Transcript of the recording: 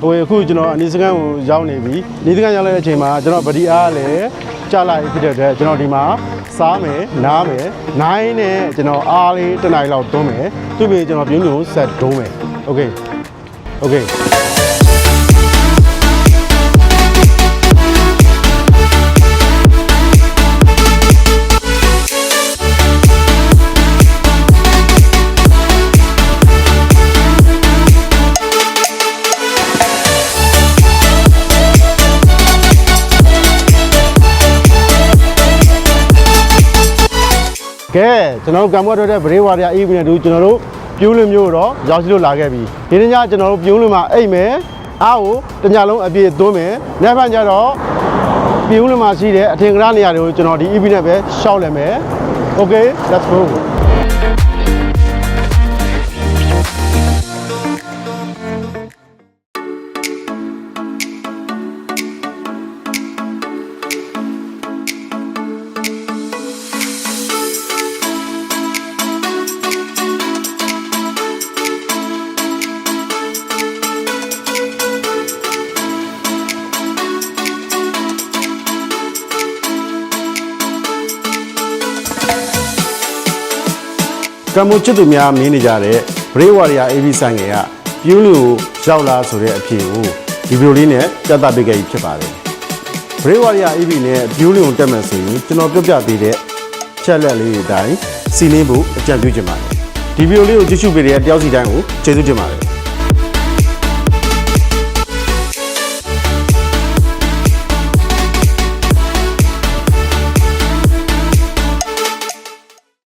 ဟိုအခုကျွန်တော်အနီစကန်ကိုရောက်နေပြီအနီစကန်ရောက်လာတဲ့အချိန်မှာကျွန်တော်ဗဒီအားကလည်းကြာလာပြီဖြစ်တဲ့အတွက်ကျွန်တော်ဒီမှာစားမယ်နားမယ်နိုင်နဲ့ကျွန်တော်အားလေးတစ်နိုင်လောက်သွန်းမယ်သူ့ပြီးကျွန်တော်ပြင်းပြင်းဆက်ဒုံးမယ်โอเคโอเค ကဲကျွန်တော်တို့ကံမွတ်ထွက်တဲ့ဗရေးဝါရီအေးပြီးနေတူကျွန်တော်တို့ပြိုးလွင်မျိုးတော့ရောက်စီလို့လာခဲ့ပြီဒီနေ့ညကျွန်တော်တို့ပြိုးလွင်မှာအိတ်မယ်အားကိုတစ်ညလုံးအပြည့်သွင်းမယ်နေ့ဖန်ကျတော့ပြိုးလွင်မှာရှိတဲ့အထင်ကရနေရာတွေကိုကျွန်တော်ဒီ EV နဲ့ပဲရှောက်လဲမယ် Okay let's go ကံမိုချစ်သူများမင်းနေကြတဲ့ဗရေးဝါရီယာ AB ဆိုင်ငယ်ကပြူးလူကိုရောက်လာဆိုတဲ့အဖြေကိုဒီဗီဒီယိုလေးနဲ့ပြသပေးခဲ့ပြီးဖြစ်ပါတယ်ဗရေးဝါရီယာ AB နဲ့ပြူးလူကိုတက်မယ်ဆိုရင်ကျွန်တော်ပြပြပေးတဲ့ချက်လက်လေးတွေအတိုင်းစီလင်းဖို့အကြံပြုချင်ပါတယ်ဒီဗီဒီယိုလေးကိုကြည့်ရှုပေးတဲ့တယောက်စီတိုင်းကိုကျေးဇူးတင်ပါတယ်